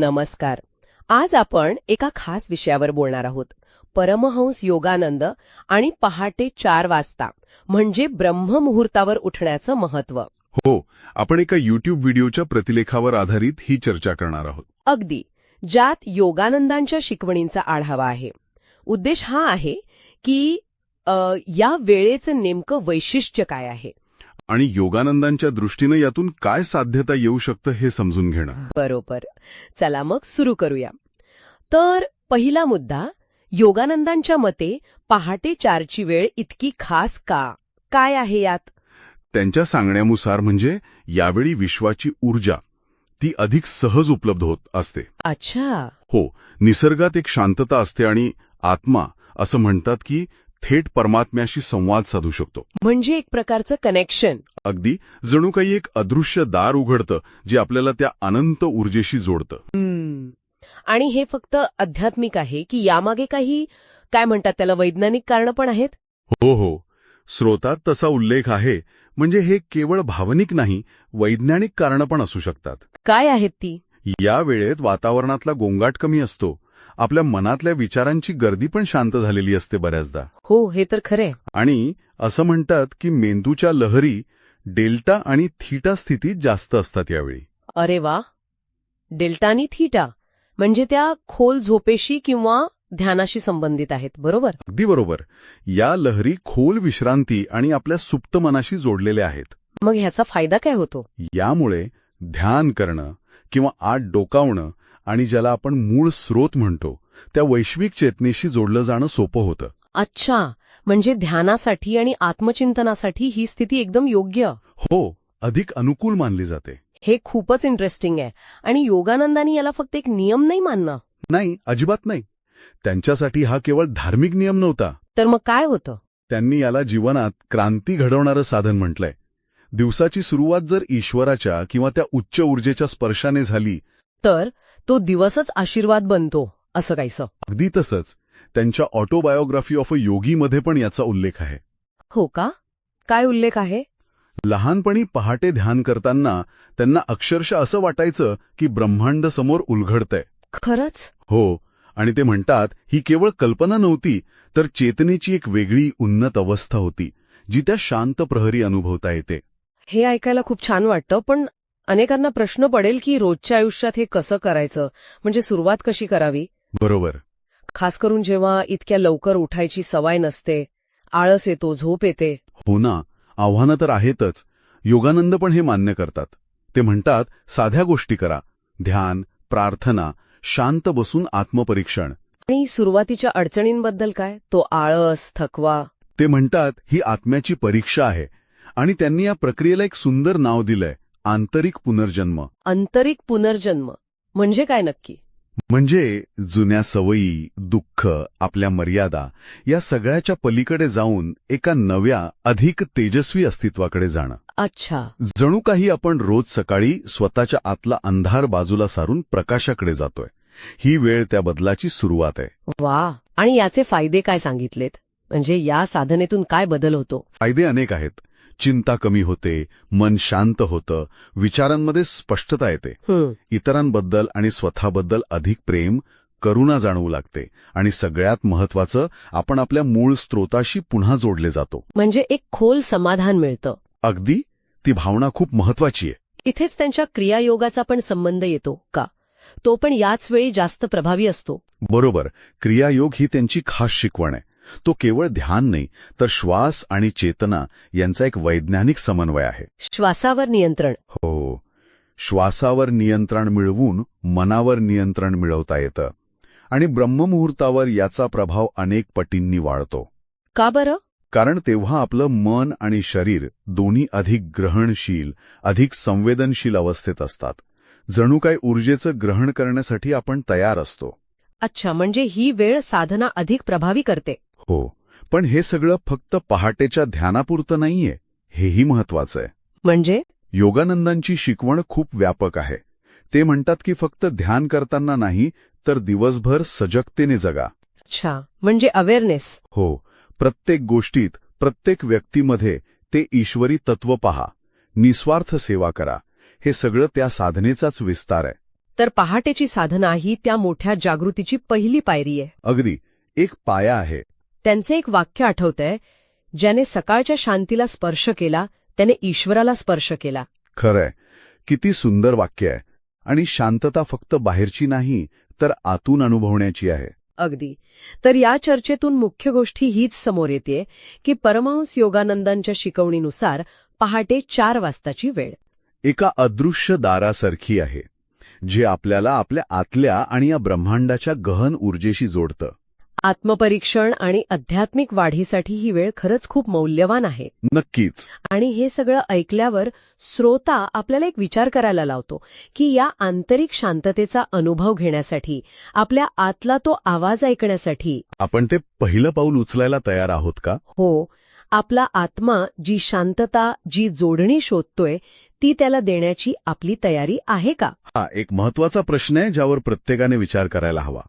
नमस्कार. आज आपण एका खास विषयावर बोलणार आहोत. परमहंस योगानंद आणि पहाटे चार वाजता म्हणजे ब्रह्ममुहूर्तावर उठण्याचं महत्त्व हो आपण एका युट्यूब व्हिडिओच्या प्रतिलेखावर आधारित ही चर्चा करणार आहोत. अगदी. ज्यात योगानंदांच्या शिकवणींचा आढावा आहे. उद्देश हा आहे की अ, या वेळेचं नेमकं वैशिष्ट्य काय आहे? आणि योगानंदांच्या दृष्टीनं यातून काय साध्यता येऊ शकतं हे समजून घेणं. बरोबर. चला मग सुरू करूया. तर पहिला मुद्दा योगानंदांच्या मते पहाटे चारची वेळ इतकी खास का? काय आहे यात? त्यांच्या सांगण्यानुसार म्हणजे यावेळी विश्वाची ऊर्जा ती अधिक सहज उपलब्ध होत असते. अच्छा. हो निसर्गात एक शांतता असते आणि आत्मा असं म्हणतात की थेट परमात्म्याशी संवाद साधू शकतो. म्हणजे एक प्रकारचं कनेक्शन अगदी जणू काही एक अदृश्य दार उघडतं जे आपल्याला त्या अनंत ऊर्जेशी जोडतं. आणि हे फक्त आध्यात्मिक आहे की यामागे काही काय म्हणतात त्याला वैज्ञानिक कारण पण आहेत? हो हो. स्रोतात तसा उल्लेख आहे म्हणजे हे केवळ भावनिक नाही वैज्ञानिक कारणं पण असू शकतात. काय आहेत ती? या वेळेत वातावरणातला गोंगाट कमी असतो आपल्या मनातल्या विचारांची गर्दी पण शांत झालेली असते बऱ्याचदा. हो हे तर खरे आणि असं म्हणतात की मेंदूच्या लहरी डेल्टा आणि थीटा स्थितीत जास्त असतात यावेळी. अरे वा. डेल्टा आणि थीटा म्हणजे त्या खोल झोपेशी किंवा ध्यानाशी संबंधित आहेत बरोबर? अगदी बरोबर. या लहरी खोल विश्रांती आणि आपल्या सुप्त मनाशी जोडलेल्या आहेत. मग ह्याचा फायदा काय होतो? यामुळे ध्यान करणं किंवा आत डोकावणं आणि ज्याला आपण मूळ स्रोत म्हणतो त्या वैश्विक चेतनेशी जोडलं जाणं सोपं होतं. अच्छा. म्हणजे ध्यानासाठी आणि आत्मचिंतनासाठी ही स्थिती एकदम योग्य. हो अधिक अनुकूल मानली जाते. हे खूपच इंटरेस्टिंग आहे. आणि योगानंदानी याला फक्त एक नियम नाही मानणं? नाही अजिबात नाही. त्यांच्यासाठी हा केवळ धार्मिक नियम नव्हता. तर मग काय होतं? त्यांनी याला जीवनात क्रांती घडवणारं साधन म्हटलंय. दिवसाची सुरुवात जर ईश्वराच्या किंवा त्या उच्च ऊर्जेच्या स्पर्शाने झाली तर तो दिवसच आशीर्वाद बनतो असं काहीसं. अगदी तसंच. त्यांच्या ऑटोबायोग्राफी ऑफ अ योगीमध्ये पण याचा उल्लेख आहे. हो का? काय उल्लेख आहे? लहानपणी पहाटे ध्यान करताना त्यांना अक्षरशः असं वाटायचं की ब्रह्मांड समोर उलघडतंय. खरंच? हो आणि ते म्हणतात ही केवळ कल्पना नव्हती तर चेतनेची एक वेगळी उन्नत अवस्था होती जी त्या शांत प्रहरी अनुभवता येते. हे ऐकायला खूप छान वाटतं पण अनेकांना प्रश्न पडेल की रोजच्या आयुष्यात हे कसं करायचं? म्हणजे सुरुवात कशी करावी? बरोबर. खास करून जेव्हा इतक्या लवकर उठायची सवय नसते आळस येतो झोप येते. हो ना आव्हानं तर आहेतच. योगानंद पण हे मान्य करतात. ते म्हणतात साध्या गोष्टी करा. ध्यान प्रार्थना शांत बसून आत्मपरीक्षण. आणि सुरुवातीच्या अडचणींबद्दल काय? तो आळस थकवा. ते म्हणतात ही आत्म्याची परीक्षा आहे. आणि त्यांनी या प्रक्रियेला एक सुंदर नाव दिलंय. आंतरिक पुनर्जन्म. आंतरिक पुनर्जन्म. म्हणजे काय नक्की? म्हणजे जुन्या सवयी दुःख आपल्या मर्यादा या सगळ्याच्या पलीकडे जाऊन एका नव्या अधिक तेजस्वी अस्तित्वाकडे जाणं. अच्छा. जणू काही आपण रोज सकाळी स्वतःच्या आतला अंधार बाजूला सारून प्रकाशाकडे जातोय. ही वेळ त्या बदलाची सुरुवात आहे. वा. आणि याचे फायदे काय सांगितलेत? म्हणजे या साधनेतून काय बदल होतो? फायदे अनेक आहेत. चिंता कमी होते मन शांत होतं विचारांमध्ये स्पष्टता येते. इतरांबद्दल आणि स्वतःबद्दल अधिक प्रेम करुणा जाणवू लागते आणि सगळ्यात महत्वाचं आपण आपल्या मूळ स्त्रोताशी पुन्हा जोडले जातो. म्हणजे एक खोल समाधान मिळतं. अगदी? ती भावना खूप महत्वाची आहे. इथेच त्यांच्या क्रियायोगाचा पण संबंध येतो का? तो पण याच वेळी जास्त प्रभावी असतो. बरोबर. क्रियायोग ही त्यांची खास शिकवण आहे. तो केवळ ध्यान नाही तर श्वास आणि चेतना यांचा एक वैज्ञानिक समन्वय आहे. श्वासावर नियंत्रण. हो. श्वासावर नियंत्रण मिळवून मनावर नियंत्रण मिळवता येतं. आणि ब्रह्ममुहूर्तावर याचा प्रभाव अनेक पटींनी वाढतो. का बरं? कारण तेव्हा आपलं मन आणि शरीर दोन्ही अधिक ग्रहणशील अधिक संवेदनशील अवस्थेत असतात. जणू काय ऊर्जेचं ग्रहण करण्यासाठी आपण तयार असतो. अच्छा म्हणजे ही वेळ साधना अधिक प्रभावी करते. हो पण हे सगळं फक्त पहाटेच्या ध्यानापुरतं नाहीये हेही महत्वाचं आहे. म्हणजे? योगानंदांची शिकवण खूप व्यापक आहे. ते म्हणतात की फक्त ध्यान करताना नाही तर दिवसभर सजगतेने जगा. अच्छा म्हणजे अवेअरनेस हो प्रत्येक गोष्टीत प्रत्येक व्यक्तीमध्ये ते ईश्वरी तत्व पहा. निस्वार्थ सेवा करा. हे सगळं त्या साधनेचाच विस्तार आहे. तर पहाटेची साधना ही त्या मोठ्या जागृतीची पहिली पायरी आहे. अगदी एक पाया आहे. त्यांचे एक वाक्य आठवतंय ज्याने सकाळच्या शांतीला स्पर्श केला त्याने ईश्वराला स्पर्श केला. खरंय. किती सुंदर वाक्य आहे. आणि शांतता फक्त बाहेरची नाही तर आतून अनुभवण्याची आहे. अगदी. तर या चर्चेतून मुख्य गोष्टी हीच समोर येते की परमहंस योगानंदांच्या शिकवणीनुसार पहाटे चार वाजताची वेळ. एका अदृश्य दारासारखी आहे जे आपल्याला आपल्या आतल्या आणि या ब्रह्मांडाच्या गहन ऊर्जेशी जोडतं. आत्मपरीक्षण आणि आध्यात्मिक वाढीसाठी ही वेळ खरंच खूप मौल्यवान आहे. नक्कीच. आणि हे सगळं ऐकल्यावर श्रोता आपल्याला एक विचार करायला लावतो की या आंतरिक शांततेचा अनुभव घेण्यासाठी आपल्या आतला तो आवाज ऐकण्यासाठी. आपण ते पहिलं पाऊल उचलायला तयार आहोत का? हो आपला आत्मा जी शांतता जी जोडणी शोधतोय ती त्याला देण्याची आपली तयारी आहे का? हा एक महत्त्वाचा प्रश्न आहे ज्यावर प्रत्येकाने विचार करायला हवा.